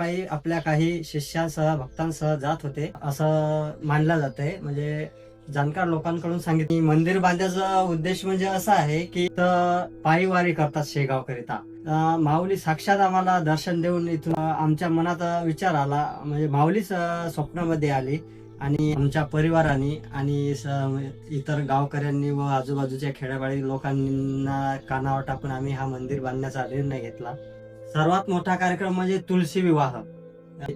पायी आपल्या काही शिष्यांसह भक्तांसह जात होते. असं मानलं जातंय. म्हणजे जाणकार लोकांकडून सांगितले. मंदिर बांधण्याचा उद्देश म्हणजे असा आहे की पायी पायीवारी करतात शेगाव करिता माऊली साक्षात आम्हाला दर्शन देऊन इथून आमच्या मनात विचार आला. म्हणजे माऊलीच स्वप्नामध्ये आली. आणि आमच्या परिवाराने आणि इतर गावकऱ्यांनी व आजूबाजूच्या खेड्यापाडी लोकांना कानावर टाकून आम्ही हा मंदिर बांधण्याचा निर्णय घेतला. सर्वात मोठा कार्यक्रम म्हणजे तुळशी विवाह.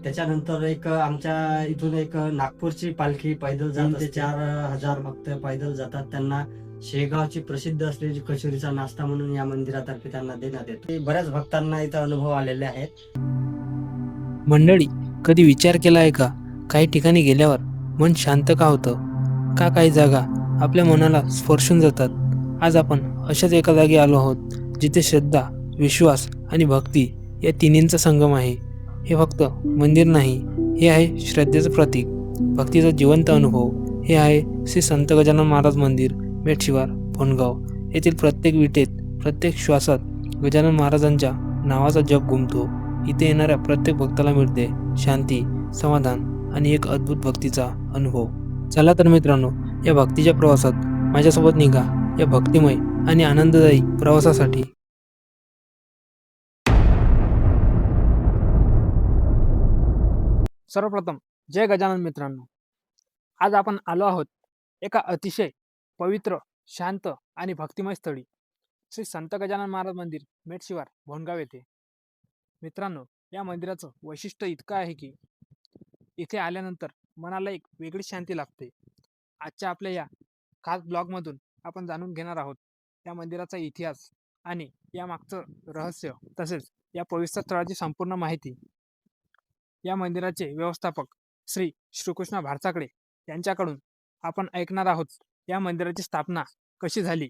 त्याच्यानंतर एक आमच्या इथून एक नागपूरची पालखी पैदल जात ते चार हजार भक्त पैदल जातात. त्यांना शेगावची प्रसिद्ध असलेली कचोरीचा नाश्ता म्हणून या मंदिरातर्फे त्यांना देण्यात येतो. बऱ्याच भक्तांना इथं अनुभव आलेले आहेत. मंडळी कधी विचार केला आहे का? काही ठिकाणी गेल्यावर मन शांत का होतं? का काही जागा आपल्या मनाला स्पर्शून जातात? आज आपण अशाच एका जागी आलो आहोत जिथे श्रद्धा विश्वास आणि भक्ती या तिन्हींचा संगम आहे. हे फक्त मंदिर नाही हे आहे श्रद्धेचं प्रतीक. भक्तीचा जिवंत अनुभव हे आहे श्री संत गजानन महाराज मंदिर मेटशिवार भोनगाव येथील प्रत्येक विटेत प्रत्येक श्वासात गजानन महाराजांच्या नावाचा जग घुमतो. इथे येणाऱ्या प्रत्येक भक्ताला मिळते शांती समाधान आणि एक अद्भुत भक्तीचा अनुभव. चला तर मित्रांनो या भक्तीच्या प्रवासात माझ्यासोबत निघा. या भक्तिमय आणि आनंददायी प्रवासासाठी सर्वप्रथम जय गजानन मित्रांनो. आज आपण आलो आहोत एका अतिशय पवित्र शांत आणि भक्तिमय स्थळी. श्री संत गजानन महाराज मंदिर मेटशिवार भोनगाव येथे. मित्रांनो या मंदिराचं वैशिष्ट्य इतकं आहे की इथे आल्यानंतर मनाला एक वेगळी शांती लागते. आजच्या आपल्या या खास ब्लॉगमधून आपण जाणून घेणार आहोत या मंदिराचा इतिहास आणि या मागचं रहस्य तसेच या पवित्र स्थळाची संपूर्ण माहिती. या मंदिराचे व्यवस्थापक श्री श्रीकृष्ण भारसाकडे यांच्याकडून आपण ऐकणार आहोत या मंदिराची स्थापना कशी झाली?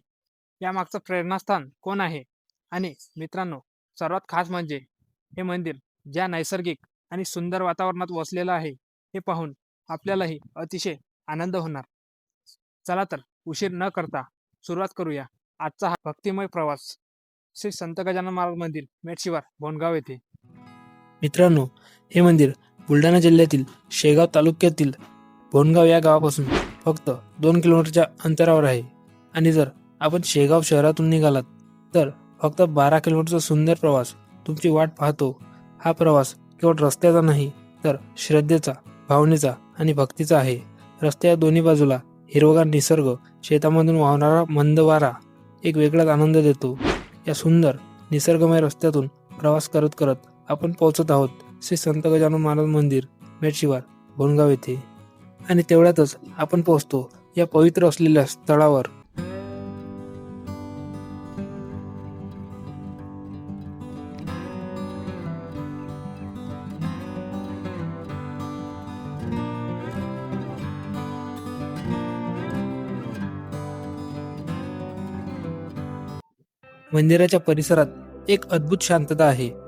यामागचं प्रेरणास्थान कोण आहे? आणि मित्रांनो सर्वात खास म्हणजे हे मंदिर ज्या नैसर्गिक आणि सुंदर वातावरणात वसलेलं आहे हे पाहून आपल्यालाही अतिशय आनंद होणार. चला तर उशीर न करता सुरुवात करूया. आजचा हा भक्तिमय प्रवास. श्री संत गजानन महाराज मंदिर मेटशिवार बोनगाव येथे. मित्रांनो हे मंदिर बुलढाणा जिल्ह्यातील शेगाव तालुक्यातील भोनगाव या गावापासून फक्त दोन किलोमीटरच्या अंतरावर आहे. आणि जर आपण शेगाव शहरातून निघालात तर फक्त बारा किलोमीटरचा सुंदर प्रवास तुमची वाट पाहतो. हा प्रवास केवळ रस्त्याचा नाही तर श्रद्धेचा भावनेचा आणि भक्तीचा आहे. रस्त्या दोन्ही बाजूला हिरवगार निसर्ग शेतामधून वाहणारा मंद वारा एक वेगळाच आनंद देतो. या सुंदर निसर्गमय रस्त्यातून प्रवास करत करत आपण पोहोचत आहोत श्री संत गजानन महाराज मंदिर मेटशिवार बोनगाव येथे. आणि तेवढ्यातच आपण पोहोचतो या पवित्र असलेल्या स्थळावर. मंदिराच्या परिसरात एक अद्भुत शांतता आहे.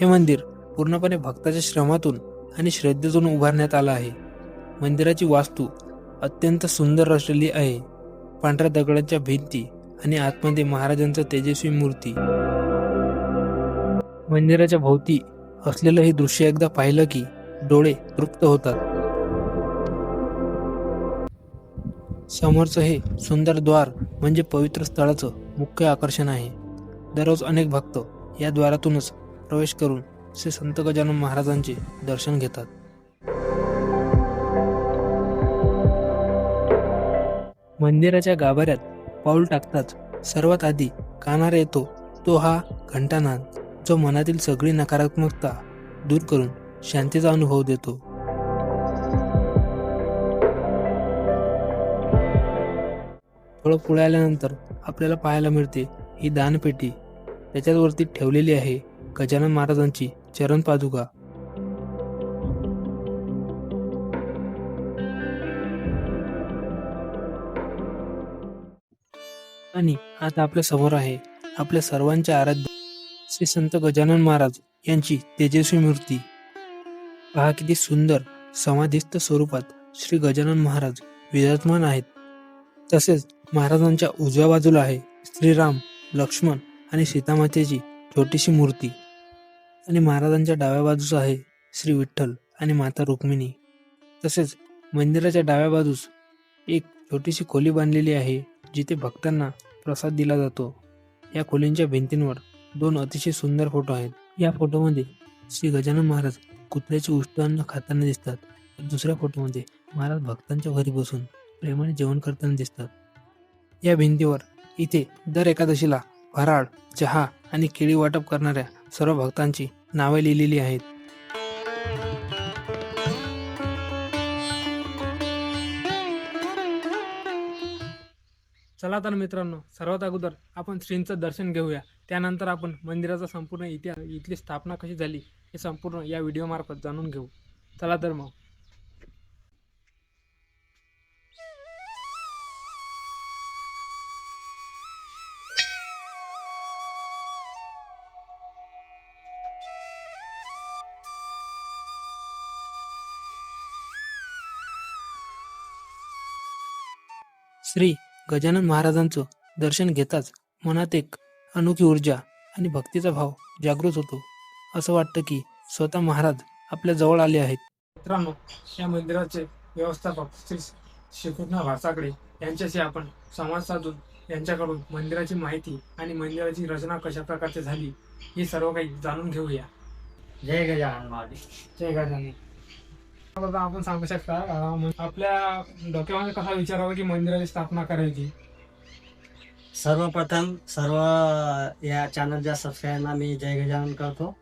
हे मंदिर पूर्णपणे भक्ताच्या श्रमातून आणि श्रद्धेतून उभारण्यात आलं आहे. मंदिराची वास्तू अत्यंत सुंदर रचलेली आहे. पांढऱ्या दगडांच्या भिंती आणि आतमध्ये महाराजांचा तेजस्वी मूर्ती. मंदिराच्या भोवती असलेलं हे दृश्य एकदा पाहिलं की डोळे तृप्त होतात. समोरचं हे सुंदर द्वार म्हणजे पवित्र स्थळाचं मुख्य आकर्षण आहे. दररोज अनेक भक्त या द्वारातूनच प्रवेश करून श्री संत गजानन महाराजांचे दर्शन घेतात. मंदिराच्या गाभाऱ्यात पाऊल टाकताच सर्वात आधी कानार येतो तो हा घंटानाद जो मनातील सगळी नकारात्मकता दूर करून शांतीचा अनुभव देतो. थोडं पुढे आल्यानंतर आपल्याला पाहायला मिळते ही दानपेटी त्याच्यावरती ठेवलेली आहे गजानन महाराजांची चरण पादुका. आणि आता आपल्यासमोर आहे आपल्या सर्वांच्या आराध्य श्री संत गजानन महाराज यांची तेजस्वी मूर्ती. पहा किती सुंदर समाधिस्थ स्वरूपात श्री गजानन महाराज विराजमान आहेत. तसेच महाराजांच्या उजव्या बाजूला आहे श्रीराम लक्ष्मण आणि सीतामातेची छोटीशी मूर्ती. आणि महाराजांच्या डाव्या बाजूस आहे श्री विठ्ठल आणि माता रुक्मिणी. तसेच मंदिराच्या डाव्या बाजूस एक छोटीशी खोली बांधलेली आहे जिथे भक्तांना प्रसाद दिला जातो. या खोलींच्या भिंतींवर दोन अतिशय सुंदर फोटो आहेत. या फोटोमध्ये श्री गजानन महाराज कुत्र्याचे उष्टअन्न खाताना दिसतात. तर दुसऱ्या फोटोमध्ये महाराज भक्तांच्या घरी बसून प्रेमाने जेवण करताना दिसतात. या भिंतीवर इथे दर एकादशीला फराळ चहा आणि केळी वाटप करणाऱ्या सर्व भक्तांची नावे लिहिलेली आहेत. चला तर मित्रांनो सर्वात अगोदर आपण श्रींचं दर्शन घेऊया. त्यानंतर आपण मंदिराचा संपूर्ण इतिहास इथली स्थापना कशी झाली हे संपूर्ण या व्हिडिओमार्फत जाणून घेऊ. चला तर मग. श्री गजानन महाराजांचं दर्शन घेताच मनात एक अनोखी ऊर्जा आणि भक्तीचा भाव जागृत होतो. असं वाटतं की स्वतः महाराज आपल्या जवळ आले आहेत. मित्रांनो या मंदिराचे व्यवस्थापक श्री श्रीकृष्ण भासाकडे यांच्याशी आपण संवाद साधून यांच्याकडून मंदिराची माहिती आणि मंदिराची रचना कशा प्रकारची झाली हे सर्व काही जाणून घेऊया. जय गजानन महाराज जय गजानन. आपण सांगू शकता आपल्या डोक्यामध्ये कसा विचार आला की मंदिराची स्थापना करायची? सर्वप्रथम सर्व या चॅनलच्या सबस्क्राईबरना मी जय गजानन करतो.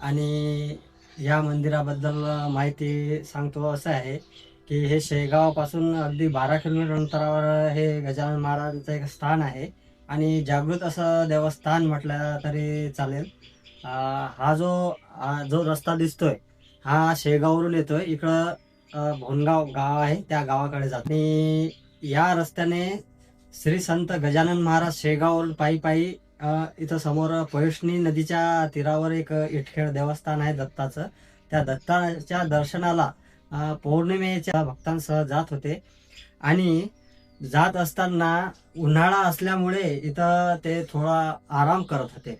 आणि या मंदिराबद्दल माहिती सांगतो असं आहे की हे शेगावापासून अगदी बारा किलोमीटर अंतरावर हे गजानन महाराजांचं एक स्थान आहे. आणि जागृत असं देवस्थान म्हटलं तरी चालेल. हा जो जो रस्ता दिसतोय हा शेगाववरून येतोय. इकडं भोनगाव गाव आहे त्या गावाकडे जातो. आणि या रस्त्याने श्री संत गजानन महाराज शेगाव पायी पायी इथं समोर पयुष्णी नदीच्या तीरावर एक इटखेळ देवस्थान आहे दत्ताचं. त्या दत्ताच्या दर्शनाला पौर्णिमेच्या भक्तांसह जात होते. आणि जात असताना उन्हाळा असल्यामुळे इथं ते थोडा आराम करत होते.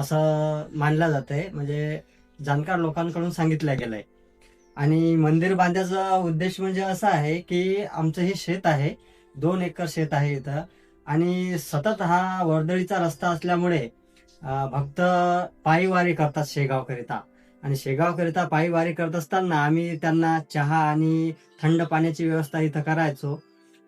असं मानलं जाते म्हणजे जाणकार लोकांकडून सांगितलं गेलंय. आणि मंदिर बांधायचा उद्देश म्हणजे असा आहे की आमचं हे शेत आहे दोन एकर शेत आहे इथं. आणि सतत हा वर्दळीचा रस्ता असल्यामुळे भक्त पायीवारी करतात शेगावकरिता. आणि शेगावकरिता पायीवारी करत असताना आम्ही त्यांना चहा आणि थंड पाण्याची व्यवस्था इथं करायचो.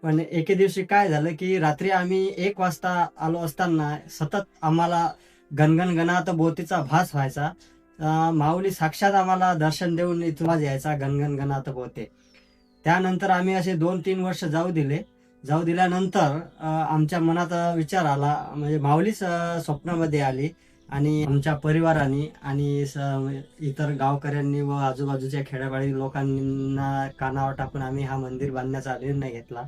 पण एके दिवशी काय झालं की रात्री आम्ही एक वाजता आलो असताना सतत आम्हाला गणगण बोतीचा भास व्हायचा. माऊली साक्षात आम्हाला दर्शन देऊन इथून यायचा गणगण गणात होते. त्यानंतर आम्ही असे दोन तीन वर्ष जाऊ दिले. जाऊ दिल्यानंतर आमच्या मनात विचार आला. म्हणजे माऊलीच स्वप्नामध्ये आली आणि आमच्या परिवाराने आणि स- इतर गावकऱ्यांनी व आजूबाजूच्या खेड्यापाडी लोकांना कानावर टाकून आम्ही हा मंदिर बांधण्याचा निर्णय घेतला.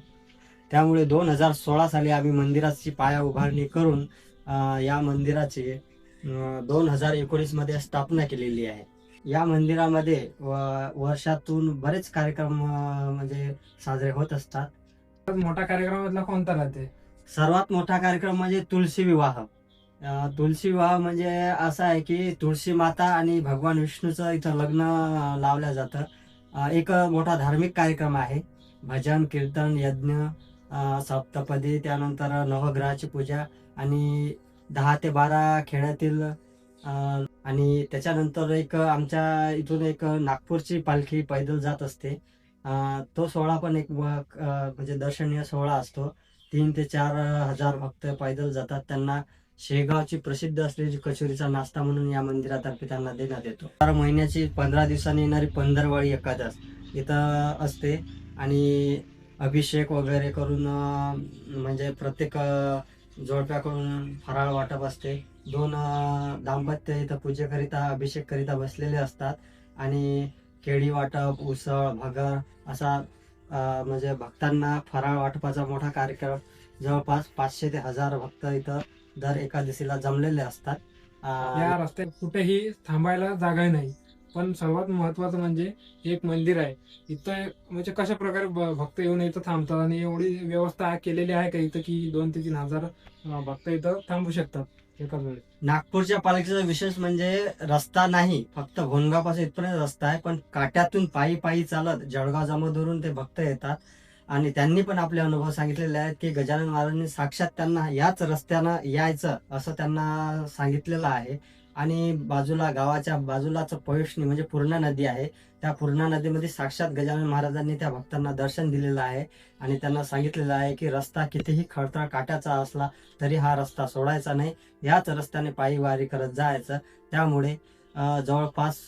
त्यामुळे दोन हजार सोळा साली आम्ही मंदिराची पाया उभारणी करून या मंदिराची दोन हजार एकोणीसमध्ये स्थापना केलेली आहे. या मंदिरामध्ये वर्षातून बरेच कार्यक्रम म्हणजे साजरे होत असतात. मोठा कार्यक्रमातला कोणता राहते? सर्वात मोठा कार्यक्रम म्हणजे तुळशी विवाह. तुळशी विवाह म्हणजे असं आहे की तुळशी माता आणि भगवान विष्णूचं इथं लग्न लावलं जातं. एक मोठा धार्मिक कार्यक्रम आहे. भजन कीर्तन यज्ञ सप्तपदी त्यानंतर नवग्रहाची पूजा आणि दहा ते बारा खेड्यातील आणि त्याच्यानंतर एक आमच्या इथून एक नागपूरची पालखी पैदल जात असते. तो सोहळा पण एक व- म्हणजे दर्शनीय सोहळा असतो. तीन ते चार हजार भक्त पैदल जातात. त्यांना शेगावची प्रसिद्ध असलेली कचोरीचा नाश्ता म्हणून या मंदिरातर्फे त्यांना देण्यात येतो. चार महिन्याची पंधरा दिवसांनी येणारी पंधरवाळी एकादश इथं असते. आणि अभिषेक वगैरे करून म्हणजे प्रत्येक जोडप्याकडून फराळ वाटप असते. दोन दाम्पत्य इथं पूजेकरिता अभिषेक करिता बसलेले असतात. आणि केळी वाटप उसळ भगर असा म्हणजे भक्तांना फराळ वाटपाचा मोठा कार्यक्रम. जवळपास पाचशे ते हजार भक्त इथं दर एकादशीला जमलेले असतात. या रस्त्यात कुठेही थांबायला जागा नाही. पण सर्वात महत्वाचं म्हणजे एक मंदिर आहे. इथं म्हणजे कशा प्रकारे भक्त येऊन इथं थांबतात आणि एवढी व्यवस्था केलेली आहे का इथं की दोन ते तीन हजार भक्त इथं थांबू शकतात एकाच वेळेस नागपूरच्या पालिकेचा विशेष म्हणजे रस्ता नाही. फक्त भोनगावपासून इथपर्यंत रस्ता आहे. पण काट्यातून पायी पायी चालत जळगाव जामोदरून ते भक्त येतात. आणि त्यांनी पण आपले अनुभव सांगितलेले आहेत की गजानन महाराजांनी साक्षात त्यांना याच रस्त्यानं यायचं असं त्यांना सांगितलेलं आहे. आणि बाजूला गावाच्या बाजूलाच पयुष्णी म्हणजे पूर्णा नदी आहे. त्या पूर्णा नदीमध्ये साक्षात गजानन महाराजांनी त्या भक्तांना दर्शन दिलेलं आहे. आणि त्यांना सांगितलेलं आहे की रस्ता कितीही खडतळ काट्याचा असला तरी हा रस्ता सोडायचा नाही. याच रस्त्याने पायी वारी करत जायचं. त्यामुळे जवळपास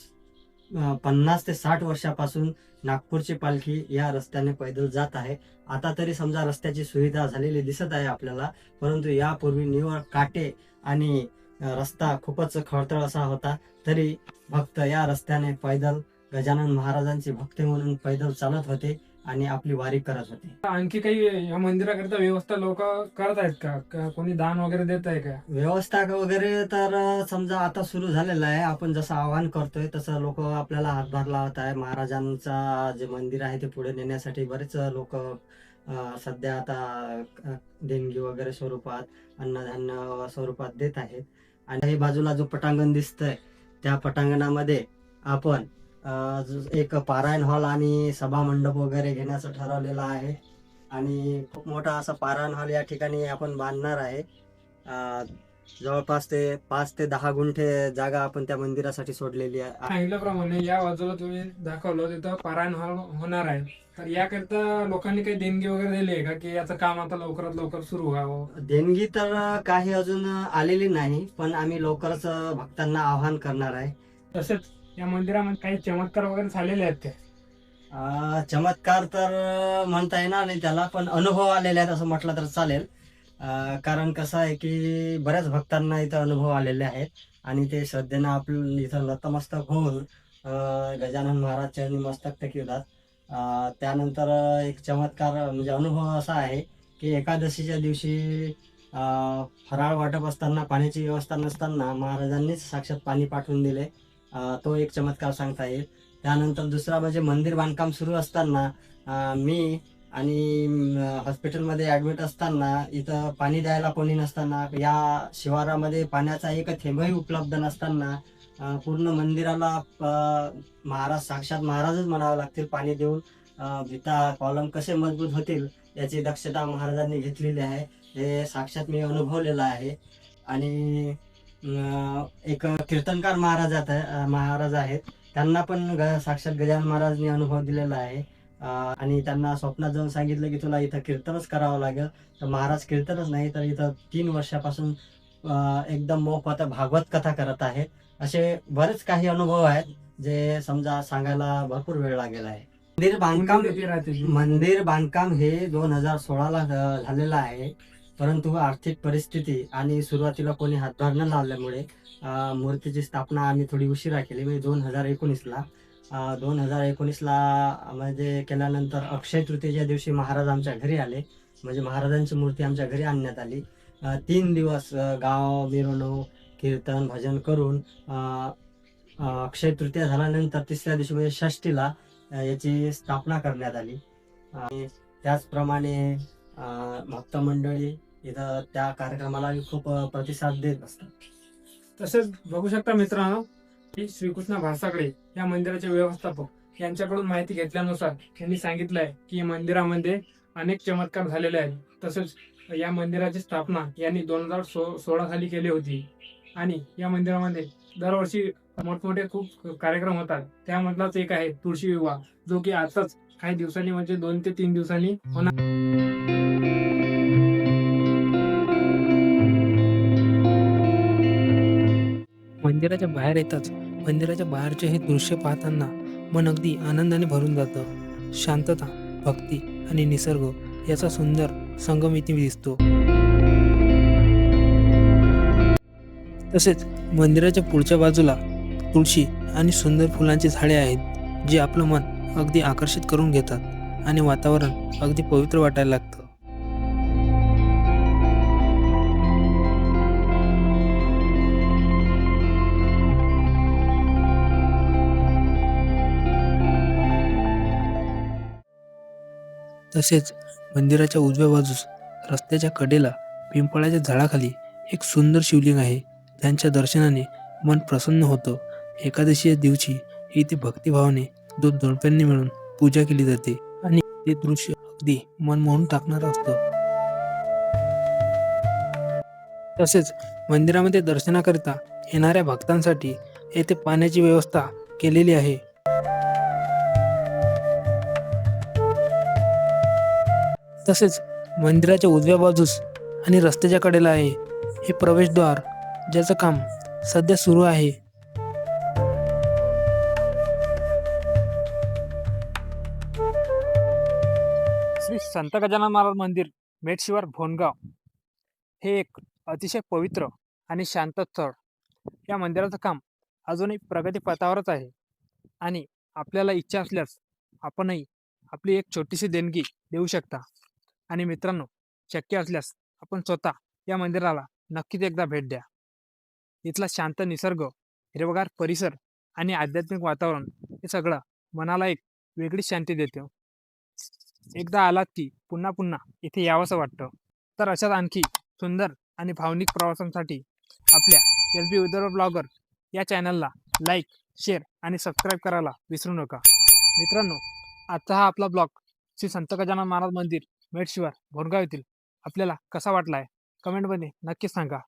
पन्नास ते साठ वर्षापासून नागपूरची पालखी या रस्त्याने पैदल जात आहे. आता तरी समजा रस्त्याची सुविधा झालेली दिसत आहे आपल्याला. परंतु यापूर्वी निवळ काटे आणि रस्ता खूपच खडतळ असा होता. तरी भक्त या रस्त्याने पैदल गजानन महाराजांची भक्ती म्हणून पैदल चालत होते आणि आपली वारी करत होते. आणखी काही या मंदिराकरिता व्यवस्था लोक करत आहेत का? का कोणी दान वगैरे देत आहे का? व्यवस्था वगैरे तर समजा आता सुरू झालेलं आहे. आपण जसं आवाहन करतोय तसं लोक आपल्याला हातभार लावत आहे. महाराजांचा जे मंदिर आहे ते पुढे नेण्यासाठी बरेच लोक सध्या आता देणगी वगैरे स्वरूपात अन्नधान्य स्वरूपात देत आहेत. आणि हे बाजूला जो पटांगण दिसतंय त्या पटांगणामध्ये आपण एक पारायण हॉल आणि सभा मंडप वगैरे घेण्याचं ठरवलेलं आहे. आणि खूप मोठा असा पारायण हॉल या ठिकाणी आपण बांधणार आहे. जवळपास ते पाच ते दहा गुंठे जागा आपण त्या मंदिरासाठी सोडलेली आहे. सांगितल्याप्रमाणे या बाजूला तुम्ही दाखवलं तिथं पारायण हो- होणार आहे. तर याकरिता लोकांनी काही देणगी वगैरे दिली आहे का की याचं काम आता लवकरात लवकर सुरू व्हावं? देणगी तर काही अजून आलेली नाही पण आम्ही लवकरच भक्तांना आवाहन करणार आहे. तसेच या मंदिरामध्ये काही चमत्कार वगैरे झालेले आहेत का? अं, चमत्कार तर म्हणता येणार नाही त्याला पण अनुभव आलेले आहेत असं म्हटलं तर चालेल. कारण कसं आहे की बऱ्याच भक्तांना इथं अनुभव आलेले आहेत आणि ते श्रद्धेनं आपलं इथं नतमस्तक होऊन गजानन महाराज चरणी मस्तक टेकवतात त्यानंतर एक चमत्कार म्हणजे अनुभव असा आहे की एकादशीच्या दिवशी फराळ वाटप असताना पाण्याची व्यवस्था नसताना महाराजांनीच साक्षात पाणी पाठवून दिले. तो एक चमत्कार सांगता येईल. त्यानंतर दुसरा म्हणजे मंदिर बांधकाम सुरू असताना मी आणि हॉस्पिटलमध्ये ऍडमिट असताना इथं पाणी द्यायला कोणी नसताना या शिवारामध्ये पाण्याचा एक थेंबही उपलब्ध नसताना पूर्ण मंदिराला महाराज साक्षात महाराजच म्हणावं लागतील पाणी देऊन भिता कॉलम कसे मजबूत होतील याची दक्षता महाराजांनी घेतलेली आहे. हे साक्षात मी अनुभवलेलं आहे. आणि एक कीर्तनकार महाराजात महाराज आहेत. त्यांना पण ग- साक्षात गजानन महाराजांनी अनुभव दिलेला आहे. आणि त्यांना स्वप्नात जाऊन सांगितलं की तुला इथं कीर्तनच करावं लागेल. तर महाराज कीर्तनच नाही तर इथं तीन वर्षापासून एकदम मोफत भागवत कथा करत आहेत. असे बरेच काही अनुभव आहेत जे समजा सांगायला भरपूर वेळ लागेल आहे. मंदिर बांधकाम मंदिर बांधकाम हे दोन हजार सोळाला झालेलं आहे. परंतु आर्थिक परिस्थिती आणि सुरुवातीला कोणी हातभार न लावल्यामुळे अं, मूर्तीची स्थापना आम्ही थोडी उशिरा केली म्हणजे दोन हजार एकोणीसला. दोन हजार एकोणीसला म्हणजे केल्यानंतर अक्षय तृतीयेच्या दिवशी महाराज आमच्या घरी आले. म्हणजे महाराजांची मूर्ती आमच्या घरी आणण्यात आली. तीन दिवस गाव मिरवणूक कीर्तन भजन करून अक्षय तृतीया झाल्यानंतर तिसऱ्या दिवशी म्हणजे षष्टीला याची स्थापना करण्यात आली. आणि त्याचप्रमाणे भक्त मंडळी इथं त्या कार्यक्रमाला खूप प्रतिसाद देत असतात तसेच बघू शकता मित्रांनो श्रीकृष्ण भासाकडे या मंदिराचे व्यवस्थापक. यांच्याकडून माहिती घेतल्यानुसार यांनी सांगितलंय की या मंदिरामध्ये अनेक चमत्कार झालेले आहेत. तसेच या मंदिराची स्थापना यांनी दोन हजार सो सोळा साली केली होती. आणि या मंदिरामध्ये दरवर्षी मोठमोठे खूप कार्यक्रम होतात. त्यामधलाच एक आहे तुळशी विवाह जो की आताच काही दिवसांनी म्हणजे दोन ते तीन दिवसांनी होणार. मंदिराच्या बाहेर येताच मंदिराच्या बाहेरचे हे दृश्य पाहताना मन अगदी आनंदाने भरून जातं. शांतता भक्ती आणि निसर्ग याचा सुंदर संगम इथे दिसतो. तसेच मंदिराच्या पुढच्या बाजूला तुळशी आणि सुंदर फुलांची झाडे आहेत जी आपलं मन अगदी आकर्षित करून घेतात आणि वातावरण अगदी पवित्र वाटायला लागतं. तसेच मंदिराच्या उजव्या बाजूस रस्त्याच्या कडेला पिंपळाच्या झाडाखाली एक सुंदर शिवलिंग आहे. त्यांच्या दर्शनाने मन प्रसन्न होतं. एकादशी दिवशी इथे भक्तिभावाने दोन जोडप्यांनी मिळून पूजा केली जाते आणि ते दृश्य अगदी मन मोहून टाकणारं असतं. तसेच मंदिरामध्ये दर्शनाकरिता येणाऱ्या भक्तांसाठी येथे पाण्याची व्यवस्था केलेली आहे. तसेच मंदिराच्या उजव्या बाजूस आणि रस्त्याच्या कडेला आहे हे प्रवेशद्वार ज्याचं काम सध्या सुरू आहे. श्री संत गजानन महाराज मंदिर मेटशिवार भोनगाव. हे एक अतिशय पवित्र आणि शांत स्थळ. या मंदिराचं काम अजूनही प्रगतीपथावरच आहे. आणि आपल्याला इच्छा असल्यास आपणही आपली एक छोटीशी देणगी देऊ शकता. आणि मित्रांनो शक्य असल्यास आपण स्वतः या मंदिराला नक्कीच एकदा भेट द्या. इथला शांत निसर्ग हिरवगार परिसर आणि आध्यात्मिक वातावरण हे सगळं मनाला एक वेगळीच शांती देते हो. एकदा आलात की पुन्हा पुन्हा इथे यावंसं वाटतं. तर अशाच आणखी सुंदर आणि भावनिक प्रवासांसाठी आपल्या एस बी विदर्भ ब्लॉगर या चॅनलला लाईक शेअर आणि सबस्क्राईब करायला विसरू नका. मित्रांनो आजचा हा आपला ब्लॉग श्री संत गजानन महाराज मंदिर मेटशिवार भोरगाव येथील आपल्याला कसा वाटला आहे कमेंटमध्ये नक्कीच सांगा.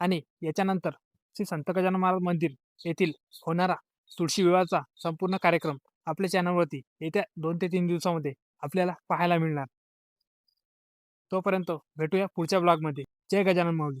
आणि याच्यानंतर श्री संत गजानन महाराज मंदिर येथील होणारा तुळशी विवाहाचा संपूर्ण कार्यक्रम आपल्या चॅनलवरती येत्या दोन ते तीन दिवसामध्ये आपल्याला पाहायला मिळणार. तोपर्यंत भेटूया पुढच्या ब्लॉगमध्ये जय गजानन माऊली.